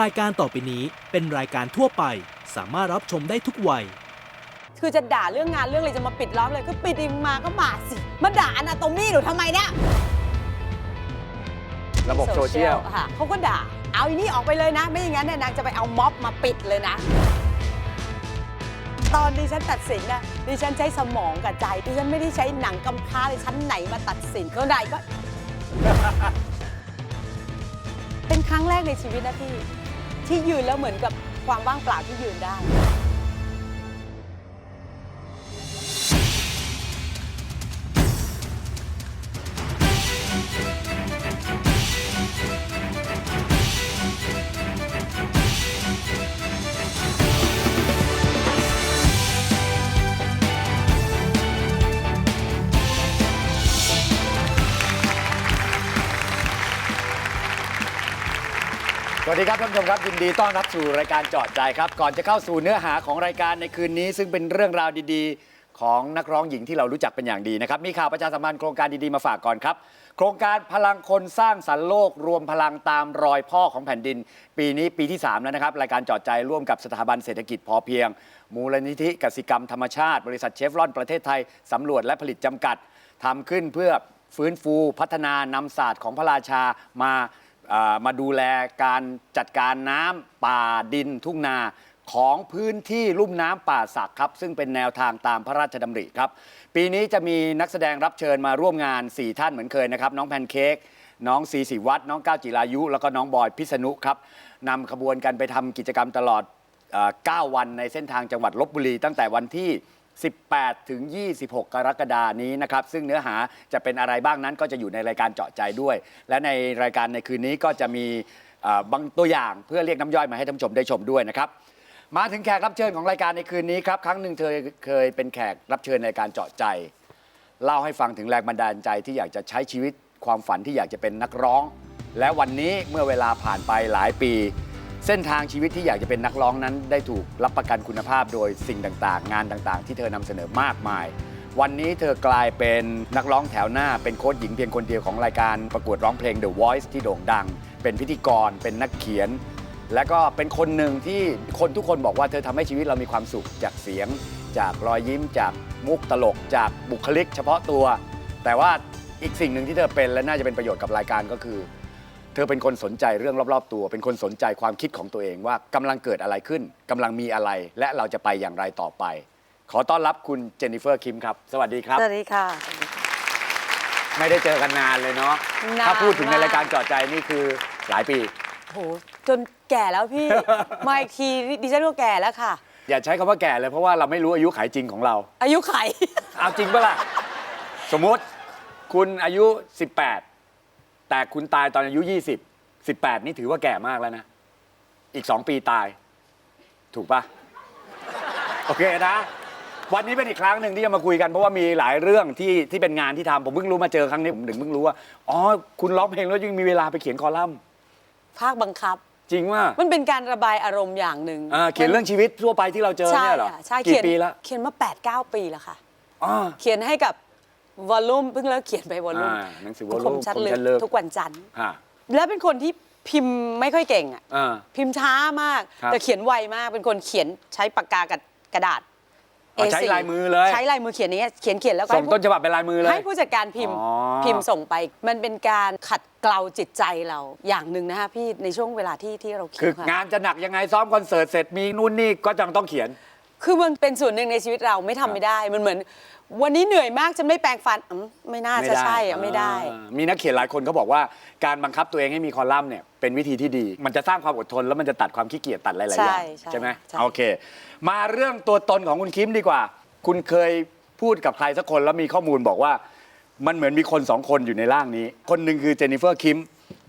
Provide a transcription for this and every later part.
รายการต่อไปนี้เป็นรายการทั่วไป สามารถรับชมได้ทุกวัย คือจะด่าเรื่องงานเรื่องอะไรจะมาปิดล้อมเลยก็ปิดอีกมาก็มาสิ มาด่าอนาโตมี่หนูทำไมเนี่ยระบบโซเชียลค่ะเขาก็ด่า เอาอีนี่ออกไปเลยนะ ไม่อย่างนั้นเนี่ยนางจะไปเอาม็อบมาปิดเลยนะ ตอนดิฉันตัดสินนะดิฉันใช้สมองกับใจดิฉันไม่ได้ใช้หนังกำพร้าเลยชั้นไหนมาตัดสินเขาใดก็ เป็นครั้งแรกในชีวิตนะพี่ ที่ยืนแล้วเหมือนกับความว่างเปล่าที่ยืนได้ วัสดีครับท่านผู้ชมครับยินดีต้อนรับสู่รายการจอดใจครับ ก่อนจะเข้าสู่เนื้อหาของรายการในคืนนี้ ซึ่งเป็นเรื่องราวดีๆ ของนักร้องหญิงที่เรารู้จักเป็นอย่างดีนะครับ มีข่าวประชาสัมพันธ์โครงการดีๆมาฝากก่อนครับ โครงการพลังคนสร้างสรรค์โลก รวมพลังตามรอยพ่อของแผ่นดิน ปีนี้ปีที่ 3 แล้วนะครับ รายการจอดใจร่วมกับสถาบันเศรษฐกิจพอเพียง มูลนิธิกสิกรรมธรรมชาติ บริษัทเชฟรอนประเทศไทยสำรวจและผลิตจำกัดทำขึ้นเพื่อฟื้นฟูพัฒนานำศาสตร์ของพระราชามา อ่ามาดูแลการจัดการน้ำป่าดินทุ่งนาของพื้นที่ลุ่มน้ำป่าสักครับ ซึ่งเป็นแนวทางตามพระราชดำริครับ ปีนี้จะมีนักแสดงรับเชิญมาร่วมงาน 4 ท่านเหมือนเคยนะครับ น้องแพนเค้กน้องซีสิวัตรน้องก้าวจิรายุ แล้วก็น้องบอยพิษณุครับนำขบวนกันไปทำกิจกรรมตลอด เอ่อ9 วันในเส้นทางจังหวัดลบบุรีตั้งแต่วันที่ 18 ถึง 26 กรกฎานี้นะครับ ซึ่งเนื้อหาจะเป็นอะไรบ้างนั้นก็จะอยู่ในรายการเจาะใจด้วย และในรายการในคืนนี้ก็จะมีเอ่อบางตัวอย่างเพื่อเรียกน้ำย่อยมาให้ท่านผู้ชมได้ชมด้วยนะครับ มาถึงแขกรับเชิญของรายการในคืนนี้ครับ ครั้งหนึ่งเธอเคยเป็นแขกรับเชิญในรายการเจาะใจ เล่าให้ฟังถึงแรงบันดาลใจที่อยากจะใช้ชีวิตความฝันที่อยากจะเป็นนักร้อง และวันนี้เมื่อเวลาผ่านไปหลายปี เส้นทางชีวิตที่อยากจะเป็นนักร้องนั้นได้ถูกรับประกันคุณภาพโดยสิ่งต่างๆ งานต่างๆ ที่เธอนำเสนอมากมาย วันนี้เธอกลายเป็นนักร้องแถวหน้า เป็นโค้ชหญิงเพียงคนเดียวของรายการประกวดร้องเพลง The Voice ที่โด่งดัง เป็นพิธีกร เป็นนักเขียน และก็เป็นคนหนึ่งที่คนทุกคนบอกว่าเธอทำให้ชีวิตเรามีความสุขจากเสียง จากรอยยิ้ม จากมุกตลก จากบุคลิก เฉพาะตัว แต่ว่าอีกสิ่งหนึ่งที่เธอเป็นและน่าจะเป็นประโยชน์กับรายการก็คือ เธอเป็นคนสนใจเรื่องรอบๆ ตัว เป็นคนสนใจความคิดของตัวเองว่ากำลังเกิดอะไรขึ้นกำลังมีอะไร และเราจะไปอย่างไรต่อไป ขอต้อนรับคุณเจนนิเฟอร์คิมครับ สวัสดีครับ สวัสดีค่ะ ไม่ได้เจอกันนานเลยเนาะนานถ้าพูดถึงในมาก รายการเจอดใจนี่คือหลายปี โหจนแก่แล้วพี่ มาอีกทีดิฉันก็แก่แล้วค่ะ อย่าใช้คำว่าแก่เลยเพราะว่าเราไม่รู้อายุไขจริงของเรา อายุไข เอาจริงปะล่ะ สมมติคุณอายุ 18 แต่คุณตายตอนอายุ 20 18 นี่ถือว่าแก่มากแล้วนะ อีก 2 ปีตาย ถูกปะโอเคนะ วันนี้เป็นอีกครั้งหนึ่งที่จะมาคุยกันเพราะว่ามีหลายเรื่องที่ที่เป็นงานที่ทำผมเพิ่งรู้มาเจอครั้งนี้ผมถึงเพิ่งรู้ว่าอ๋อคุณร้องเพลงแล้วยังมีเวลาไปเขียนคอลัมน์ภาคบังคับ จริงว่ามันเป็นการระบายอารมณ์อย่างหนึ่งเขียนเรื่องชีวิตทั่วไปที่เราเจอใช่เนี่ยเหรอค่ะใช่กี่เขียนปีแล้วเขียนมา8 9ปีแล้วค่ะอ๋อเขียนให้กับ วอลลุ่มเพิ่งเลิกเขียนไปวอลลุ่มอ่าหนังสือวอลคลุ่มมชัดคมลึชัดลึก กทุกวันจันทร์ฮะแล้วเป็นคนที่พิมพ์ไม่ค่อยเก่งอะ อ่า พิมพ์ช้ามาก ครับแต่เขียนไวมาก เป็นคนเขียนใช้ปากกากับกระดาษ อ๋อใช้ A4 ลายมือเลย ใช้ลายมือเขียนนี้ยเขียนเขียนแล้วก็ส่งให้ผู้ ต้นฉบับเป็นลายมือเลย ให้ผู้จัดการพิมพ์อ๋อพิมพ์ส่งไป มันเป็นการขัดเกลาจิตใจเราอย่างหนึ่งนะคะพี่ในช่วงเวลาที่ที่เราเขีคืยอนค่ะงานจะหนักยังไงซ้อมคอนเสิร์ตเสร็จมีนู่นนี่ก็จังต้องเขียน คือมันเป็นส่วนหนึ่งในชีวิตเราไม่ทำไม่ได้ มันเหมือน วันนี้เหนื่อยมากจะไม่แปรงฟันอืมไม่น่าจะใช่อะไม่ได้ อ่ามีนักเขียนหลายคนเขาบอกว่าการบังคับตัวเองให้มีคอลัมน์เนี่ยเป็นวิธีที่ดี มันจะสร้างความอดทนแล้วมันจะตัดความขี้เกียจตัดหลายๆอย่างใช่ใช่ไหมใช่ โอเค มาเรื่องตัวตนของคุณคิมดีกว่า คุณเคยพูดกับใครสักคนแล้วมีข้อมูลบอกว่า มันเหมือนมีคนสองคนอยู่ในร่างนี้ คนหนึ่งคือเจนนิเฟอร์คิม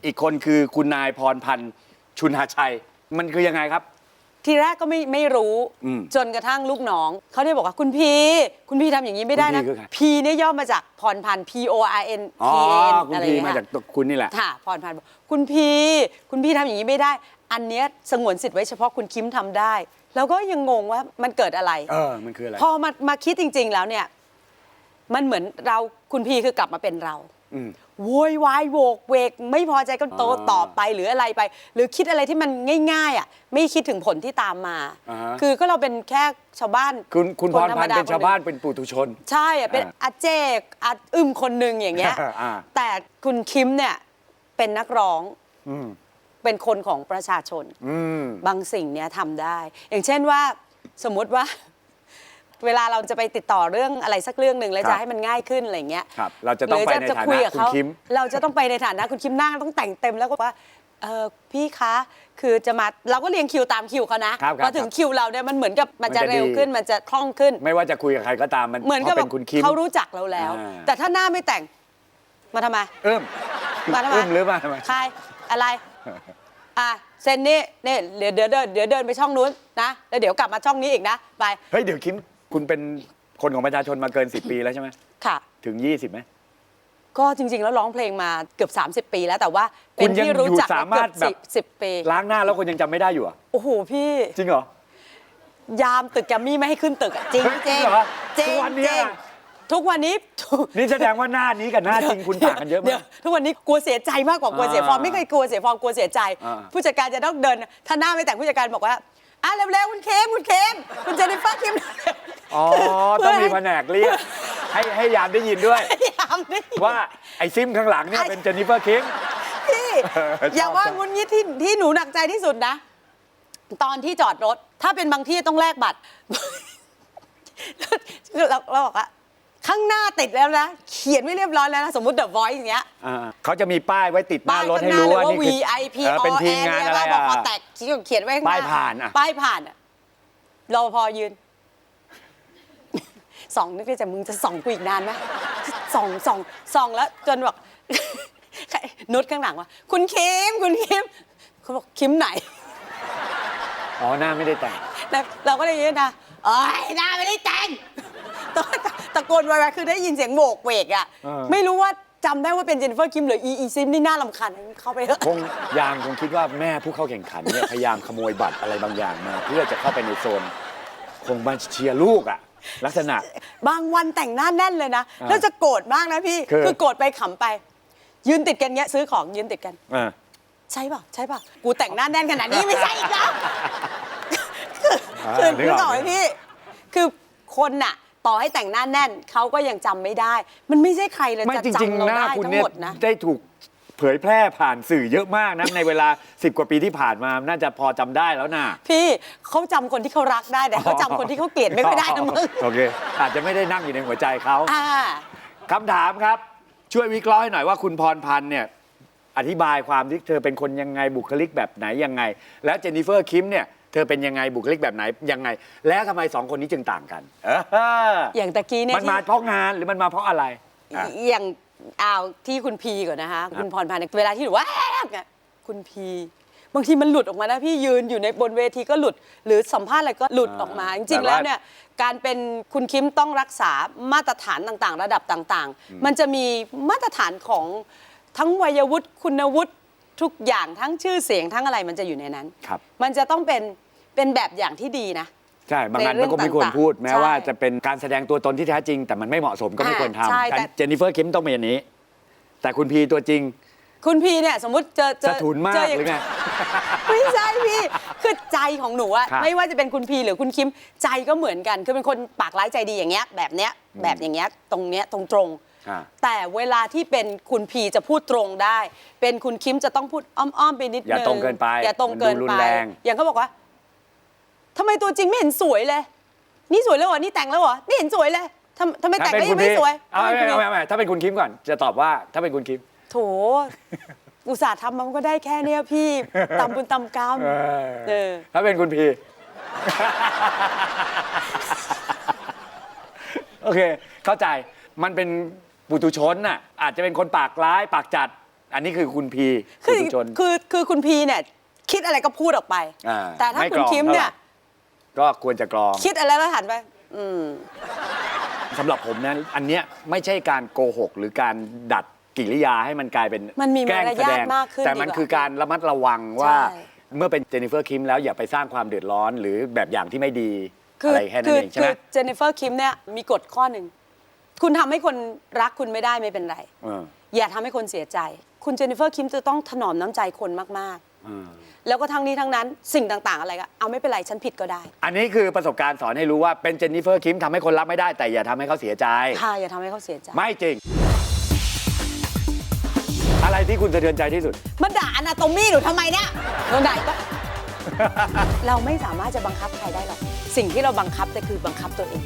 อีกคนคือคุณนายพรพันธ์ชุนหาชัย มันคือยังไงครับ ทีแรกก็ไม่ไม่รู้ อืมจนกระทั่งลูกน้อง เขาได้บอกว่าคุณพีคุณพีทำอย่างนี้ไม่ได้นะ คุณพีคือใคร พีเนี่ยย่อมาจากพรพันธ์ P O R N อ๋อ P A N คุณอะไรพีอย่างมาเงี้ยจากตัวคุณนี่แหละ ค่ะพรพันธ์บอกคุณพีคุณพีทำอย่างนี้ไม่ได้ อันเนี้ยสงวนสิทธิ์ไว้เฉพาะคุณคิมทำได้ แล้วก็ยังงงว่ามันเกิดอะไร เออ มันคืออะไร พอมามาคิดจริง ๆ แล้วเนี่ย มันเหมือนเราคุณพีคือกลับมาเป็นเรา อืม โวยวายโวกเวก ไม่พอใจก็โตอ่าตอบไปหรืออะไรไป หรือคิดอะไรที่มันง่าย ๆ อะ ไม่คิดถึงผลที่ตามมา อ่าฮะ คือก็เราเป็นแค่ชาวบ้านคุณคุณพรธรรพัมนธ์ดเป็นชาวบ้านคหงเป็นปุถุชน ใช่อะเป็นอ่าอาเจกอาอึมคนหนึ่งอย่างเงี้ยอ่า แต่คุณคิมเนี่ยเป็นนักร้องอืมเป็นคนของประชาชน อืม บางสิ่งเนี่ยทำได้ อย่างเช่นว่าสมมุติว่า เวลาเราจะไปติดต่อเรื่องอะไรสักเรื่องหนึ่งแล้วครับจะให้มันง่ายขึ้นอะไรเงี้ย ครับ เราจะต้องหไปในฐานะคุยกับคุณเขาคิม เราจะต้องไปในฐานะคุณคิมนั่งต้องแต่งเต็มแล้วก็ว่าเออพี่คะคือจะมาเราก็เรียงคิวตามคิวเขานะครับครับพอถึงคิวเราเนี่ยมันเหมือนกับมันจะมันจะดี เร็วขึ้นมันจะคล่องขึ้น ไม่ว่าจะคุยกับใครก็ตามมันเหมือนกับพเป็นคุณคิม เขารู้จักเราแล้ว อ่า แต่ถ้าหน้าไม่แต่งมาทำไม เอิ่มมาทำไม เอิ่มหรือมาทำไม ใครอะไรอะเซนนี่เนี่ยเดี๋ยวเดี๋ยวเดินเดี๋ยวเดินไปช่องนู้นนะแล้วเดี๋ยวกลับมาช่องนี้อีกนะไป เฮ้ย เดี๋ยวคิม คุณเป็นคนของประชาชนมาเกิน 10 ปีแล้วใช่ไหมค่ะ ถึง 20ไหมก็จริง ๆ แล้วร้องเพลงมาเกือบ 30 ปีแล้วแต่ว่าเป็คุนณยังที่รู้จักอยู่สามารถเกือบแบบสิบปีล้างหน้าแล้วคุณยังจำไม่ได้อยู่เหรอะโอ้โหพี่ จริงเหรอ ยามตึกแกรมมี่ไม่ให้ขึ้นตึกอะจริงเฮ้ยจริงจริงเหรอจริงทุกวันเนี้ย จริงทุกวันนี้นี่แสดงว่าหน้านี้กับหน้าจริงคุณต่างกันเยอะดี๋มาวก ทุกวันนี้กลัวเสียใจมากกว่ากลัวเสียฟอร์มอ่าไม่เคยกลัวเสียฟอร์มกลัวเสียใจ อ่า ผู้จัดการจะต้องเดิน ถ้าหน้าไม่แต่งผู้จัดการบอกว่า อะเร็วๆคุณเคมคุณเคมคุณเจนนิเฟอร์คิมอ๋อ ต้องมีแผนกเรียก ให้ให้ยามได้ยินด้วย พยายามนี่ว่าไอ้ซิมข้างหลังเนี่ยเป็นเจนนิเฟอร์คิม พี่เออชอบ อย่าว่าชอบงุนงี้ที่ที่หนูหนักใจที่สุดนะ ตอนที่จอดรถ ถ้าเป็นบางที่ต้องแลกบัตร เราเราบอกว่าข้างหน้าติดแล้วนะ เขียนไว้เรียบร้อยแล้วนะ สมมติ The Voice อย่างเงี้ยอ่าเขาจะมีป้ายไว้ติดหน้ารถข้างให้รู้เลยว่าว่านี่คือ VIP เออเป็น all ทีมงานอะไรบอะอกแตก เขียนไว้ข้างหน้าป้ายผ่านอะ ป้ายผ่านอะรอพอยืน ส่องนึกในใจมึงจะส่องกูอีกนานไหมส่องส่องส่องแล้วจนบอก นุชข้างหลังว่าคุณคิมคุณคิมเขาบอกคิมไหน อ๋อหน้าไม่ได้แต่ง แล้วเราก็เลยยืนนะเอ้ยหน้าไม่ได้แต่งตะตะโกนไว้ๆคือได้ยินเสียงโบกเวกอะ เออ ไม่รู้ว่า จำได้ว่าเป็นเจนนิเฟอร์คิมหรืออีอีซิมนี่น่าลำคาญเข้าไปเถอะคงยามคงคิดว่าแม่ผู้เข้าแข่งขันเนี่ยพยายามขโมยบัตรอะไรบางอย่างมา เพื่อจะเข้าไปในโซน คงมาเชียร์ลูกอะลักษณะ บางวันแต่งหน้าแน่นเลยนะอ่าแล้วจะโกรธมากนะพี่ คือ คือโกรธไปขำไป ยืนติดกันเงี้ยซื้อของยืนติดกัน อ่า ใช่ป่ะใช่ป่ะกูแต่งหน้าแน่นขนาดนี้ไม่ใช่อีกแล้วอ่าคือนึคืกอออกต่อให้พี่ คือคนน่ะ ต่อให้แต่งหน้าแน่นเขาก็ยังจำไม่ได้ มันไม่ใช่ใครเลยไม่จะจริง จำๆ เราหน้าได้คุณทั้งเนี่ยหมดนะ ได้ถูกเผยแพร่ผ่านสื่อเยอะมากนะ ในเวลา 10 กว่าปีที่ผ่านมา น่าจะพอจำได้แล้วนะ พี่เขาจำคนที่เขารักได้แต่เขาจำคนที่เขาเกลียดไม่ค่อยได้นะมึงโอเค อาจจะไม่ได้นั่งอยู่ในหัวใจเขาอ่า คำถามครับ ช่วยวิเคราะห์ให้หน่อยว่าคุณพรพันธ์เนี่ย อธิบายความที่เธอเป็นคนยังไงบุคลิกแบบไหนยังไง แล้วเจนนิเฟอร์คิมเนี่ย เธอเป็นยังไงบุคลิกแบบไหนยังไง แล้วทำไมสองคนนี้จึงต่างกันเอออย่างตะกี้เนี่ยมันที่มาเพราะงานหรือมันมาเพราะอะไรอะ อย่างอ้าวที่คุณพีก่อนนะคะ คุณพรพันธ์เวลาที่หนูว่าอะคุณพี บางทีมันหลุดออกมานะพี่ยืนอยู่ในบนเวทีก็หลุด หรือสัมภาษณ์อะไรก็หลุดออกมา จริงๆ แล้วเนี่ยการเป็นคุณคิมต้องรักษามาตรฐานต่างๆ ระดับต่างๆ มันจะมีมาตรฐานของทั้งวัยวุฒิคุณวุฒิทุกอย่างทั้งชื่อเสียงทั้งอะไรมันจะอยู่ในนั้น ครับ มันจะต้องเป็น เป็นแบบอย่างที่ดีนะ ใช่บางงานในเรื่มัอนงก็ไม่ควรต่างๆพูด แม้ใช่ว่าจะเป็นการแสดงตัวตนที่แท้จริง แต่มันไม่เหมาะสมก็ไม่อ่าควรใช่ทำแต่ แต่เจนนิเฟอร์คิมต้องเป็นอย่างนี้ แต่คุณพีตัวจริงคุณพีเนี่ยสมมติเจอเจอสะทุนมากเจหรือไง ไม่ใช่พี่ คือใจของหนูอะครับ ไม่ว่าจะเป็นคุณพีหรือคุณคิมใจก็เหมือนกันคือเป็นคนปากร้ายใจดีอย่างเงี้ยแบบเนี้ยแบบอย่างเงี้ยตรงเนี้ยตรงตรงๆอ่าแต่เวลาที่เป็นคุณพีจะพูดตรงได้ เป็นคุณคิมจะต้องพูดอ้อมๆไปนิดนึงอย่าตรงเกินไปอย่าตรงเกินมันดูรุไปนแรง อย่างเขาบอกว่า ทำไมตัวจริงไม่เห็นสวยเลย นี่สวยแล้วเหรอ นี่แต่งแล้วเหรอ นี่เห็นสวยเลยทำทำไมแต่งแล้วยังไม่สวยเอาทำไมไม่คุณไม่พีไม่ไม่ถ้าเป็นคุณคิมก่อน จะตอบว่าถ้าเป็นคุณคิม โถ อุตส่าห์ทำมันก็ได้แค่เนี้ยพี่ ตำบุญตำกรรมเออถ้าเป็นคุณพี โอเค เข้าใจมันเป็นปุถุชนน่ะอาจจะเป็นคนปากร้ายปากจัด อันนี้คือคุณพีคืปุอถุชน คือคือคุณพีเนี่ย คิดอะไรก็พูดออกไป อ่าแต่ถ้าไม่คุณกรองคิมเนี่ย เท่าไหร่ ก็ควรจะกรอง คิดอะไรแล้วหันไป อืม สำหรับผมนะอันเนี้ยไม่ใช่การโกหก หรือการดัดกิริยาให้มันกลายเป็นมันมีแกล้งมารแสยาดทงมากขึ้นแต่มันดีกว่าคือการระมัดระวังว่าใช่ เมื่อเป็นเจนนิเฟอร์คิมแล้วอย่าไปสร้างความเดือดร้อน หรือแบบอย่างที่ไม่ดีคือะไรแค่นั้คืนเองใช่ไหมคือเจนนิเฟอร์คิมเนี่ยมีกฎข้อหนึ่ง คุณทำให้คนรักคุณไม่ได้ไม่เป็นไรเอออย่าทำให้คนเสียใจ คุณเจนนิเฟอร์คิมจะต้องถนอมน้ำใจคนมากอืมๆ แล้วก็ทั้งนี้ทั้งนั้นสิ่งต่าง ๆ อะไรก็เอาไม่เป็นไรฉันผิดก็ได้ อันนี้คือประสบการณ์สอนให้รู้ว่าเป็นเจนนิเฟอร์คิมทำให้คนรับไม่ได้แต่อย่าทำให้เขาเสียใจ ค่ะอย่าทำให้เขาเสียใจ ไม่จริง อะไรที่คุณสะเทือนใจที่สุด มาด่าอนาโตมี่หนูทำไมเนี่ยโดนด่าอีกปะ เราไม่สามารถจะบังคับใครได้หรอก สิ่งที่เราบังคับแต่คือบังคับตัวเอง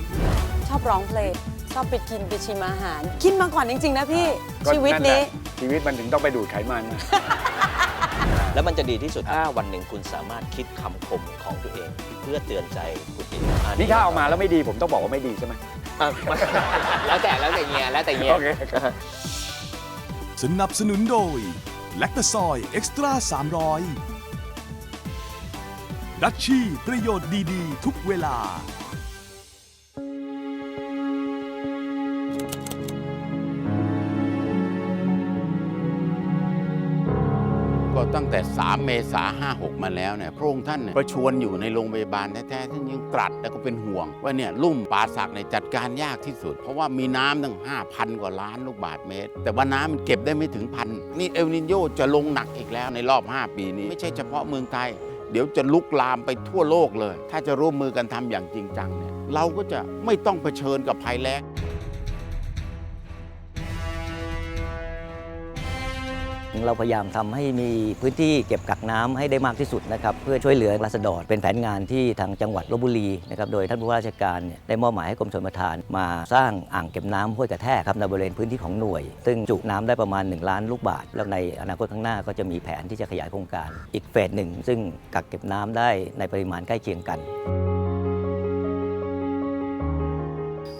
ชอบร้องเพลง ชอบไปกินไปชิมอาหาร กินมาก่อนจริง ๆ นะพี่ ก็ชีวิตแหนี้ละชีวิตมันถึงต้องไปดูดไขมันนะ แล้วมันจะดีที่สุดถ้าวันหนึ่งคุณสามารถคิดคำคมของตัวเอง เพื่อเตือนใจคุณเองอันี่ถ้าเอามาแล้วไม่ดีผมต้องบอกว่าไม่ดีใช่ไหมอะมันแล้วแต่แล้วแต่เงี้ยแล้วแต่เงี้ยโอเคสนับสนุนโดยแลคตาซอยเอ็กซ์ตร้า300ดัชชี่ประโยชน์ดี ๆ ทุกเวลา ก็ตั้งแต่ 3 เมษา56 มาแล้วเนี่ยพระองค์ท่านเนี่ยประชวรอยู่ในโรงพยาบาลแท้ๆท่านยังตรัสแล้วก็เป็นห่วง ว่าเนี่ยลุ่มป่าสักเนี่ยจัดการยากที่สุด เพราะว่ามีน้ำตั้ง 5,000 กว่าล้านลูกบาทเมตร แต่ว่าน้ำมันเก็บได้ไม่ถึงพันนี่เอลนินโยจะลงหนักอีกแล้วในรอบ 5 ปีนี้ ไม่ใช่เฉพาะเมืองไทย เดี๋ยวจะลุกลามไปทั่วโลกเลย ถ้าจะร่วมมือกันทำอย่างจริงจังเนี่ยเราก็จะไม่ต้องเผชิญกับภัยแล้ง เราพยายามทำให้มีพื้นที่เก็บกักน้ำให้ได้มากที่สุดนะครับเพื่อช่วยเหลือราษฎรเป็นแผนงานที่ทางจังหวัดลบบุรีนะครับโดยท่านผู้ว่าราชการได้มอบหมายให้กรมชลประทาน มาสร้างอ่างเก็บน้ำห้วยกระแทกครับในบริเวณพื้นที่ของหน่วย ซึ่งจุน้ำได้ประมาณ 1 ล้านลูกบาศก์แล้วในอนาคตข้างหน้าก็จะมีแผนที่จะขยายโครงการอีกเฟสหนึ่งซึ่งกักเก็บน้ำได้ในปริมาณใกล้เคียงกัน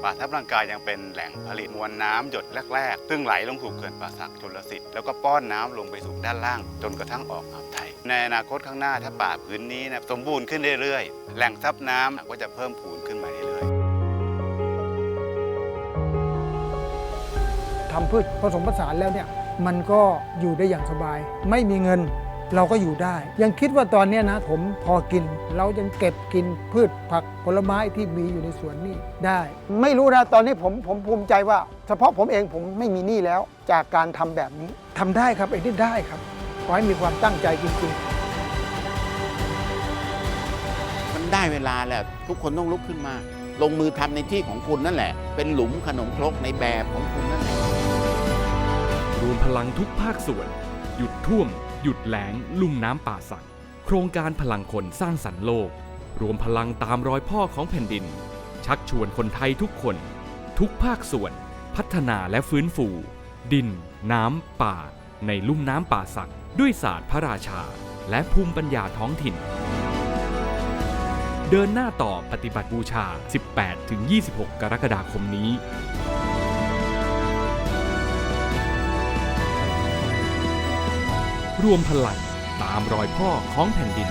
ป่าทับลังกายยังเป็นแหล่งผลิตมวลน้ำหยดแรกๆ ซึ่งไหลลงสู่เขื่อนป่าสักชนลสิทธิ์แล้วก็ป้อนน้ำลงไปสู่ด้านล่าง จนกระทั่งออกอ่าวไทย ในอนาคตข้างหน้าถ้าป่าพื้นนี้นะสมบูรณ์ขึ้นเรื่อยๆ แหล่งซับน้ำก็จะเพิ่มพูนขึ้นมาเรื่อยๆทำพืชผสมผสานแล้วเนี่ยมันก็อยู่ได้อย่างสบาย ไม่มีเงิน เราก็อยู่ได้ ยังคิดว่าตอนเนี้ยนะผมพอกิน เรายังเก็บกินพืชผักผลไม้ที่มีอยู่ในสวนนี่ได้ ไม่รู้นะตอนนี้ผมผมภูมิใจว่า เฉพาะผมเองผมไม่มีหนี้แล้ว จากการทำแบบนี้ทำได้ครับไอ้นี่ได้ครับขอให้มีความตั้งใจจริง ๆ มันได้เวลาแล้วทุกคนต้องลุกขึ้นมา ลงมือทำในที่ของคุณนั่นแหละ เป็นหลุมขนมครกในแบบของคุณนั่นแหละ รวมพลังทุกภาคส่วน หยุดท่วม หยุดแหลงลุ่มน้ำป่าสัก โครงการพลังคนสร้างสรรค์โลก รวมพลังตามรอยพ่อของแผ่นดิน ชักชวนคนไทยทุกคน ทุกภาคส่วน พัฒนาและฟื้นฟู ดิน น้ำ ป่า ในลุ่มน้ำป่าสัก ด้วยศาสตร์พระราชา และภูมิปัญญาท้องถิ่น เดินหน้าต่อปฏิบัติบูชา 18-26 กรกฎาคมนี้ รวมพลังตามรอยพ่อของแผ่นดิน